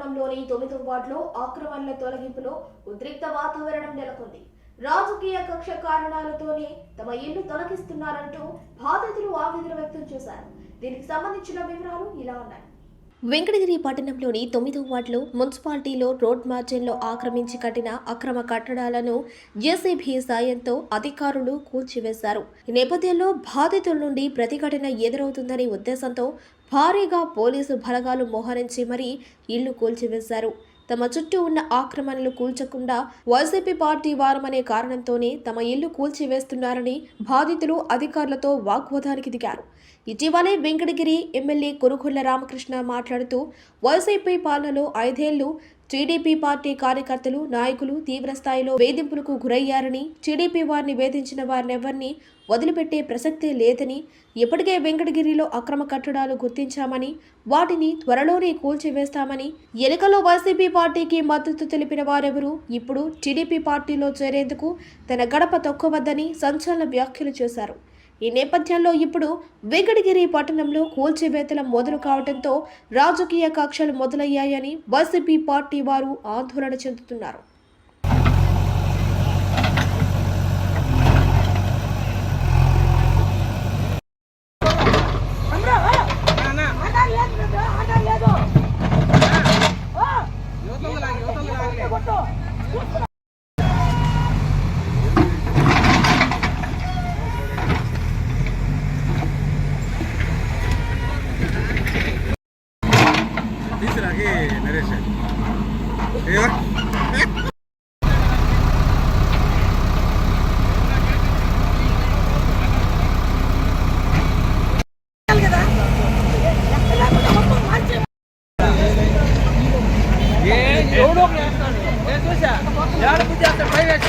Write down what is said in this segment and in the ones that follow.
పట్టణంలోని తొమ్మిదో వార్డులో ఆక్రమణల తొలగింపులో ఉద్రిక్త వాతావరణం నెలకొంది. రాజకీయ కక్ష కారణాలతోనే తమ ఇల్లు తొలగిస్తున్నారంటూ బాధితులు ఆవేదన వ్యక్తం చేశారు. దీనికి సంబంధించిన వివరాలు ఇలా ఉన్నాయి. వెంకటగిరి పట్టణంలోని తొమ్మిదో వార్డులో మున్సిపాలిటీలో రోడ్ మార్జిన్లో ఆక్రమించి కట్టిన అక్రమ కట్టడాలను జేసీబీ సాయంతో అధికారులు కూల్చివేశారు. ఈ నేపథ్యంలో బాధితుల నుండి ప్రతిఘటన ఎదురవుతుందనే ఉద్దేశంతో భారీగా పోలీసు బలగాలు మోహరించి మరీ ఇళ్ళు కూల్చివేశారు. తమ చుట్టూ ఉన్న ఆక్రమణలు కూల్చకుండా వైసీపీ పార్టీ వారమనే కారణంతోనే తమ ఇల్లు కూల్చివేస్తున్నారని బాధితులు అధికారులతో వాగ్వాదానికి దిగారు. ఇటీవలే వెంకటగిరి ఎమ్మెల్యే కురుగొల్ల రామకృష్ణ మాట్లాడుతూ వైసీపీ పాలనలో ఐదేళ్ళు టీడీపీ పార్టీ కార్యకర్తలు నాయకులు తీవ్రస్థాయిలో వేధింపులకు గురయ్యారని టీడీపీ వారిని వేధించిన వారినెవరిని వదిలిపెట్టే ప్రసక్తే లేదని ఇప్పటికే వెంకటగిరిలో అక్రమ కట్టడాలు గుర్తించామని వాటిని త్వరలోనే కూల్చివేస్తామని ఎన్నికల్లో వైసీపీ పార్టీకి మద్దతు తెలిపిన వారెవరూ ఇప్పుడు టీడీపీ పార్టీలో చేరేందుకు తన గడప తొక్కవద్దని సంచలన వ్యాఖ్యలు చేశారు. ఈ నేపథ్యంలో ఇప్పుడు వెంకటగిరి పట్టణంలో కూల్చివేతలు మొదలు కావడంతో రాజకీయ కక్షలు మొదలయ్యాయని వైసీపీ పార్టీ వారు ఆందోళన చెందుతున్నారు. నరేష్ ఎవడో. నేను చూసా ఏడ బుద్ధి చేస్తాడు? పై వేసి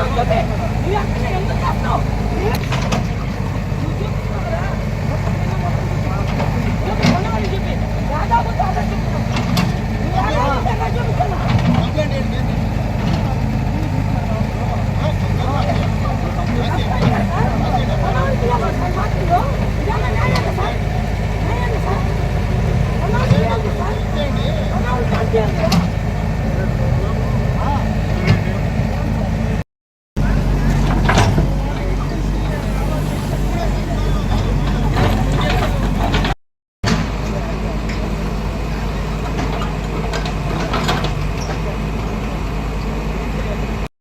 という、予約して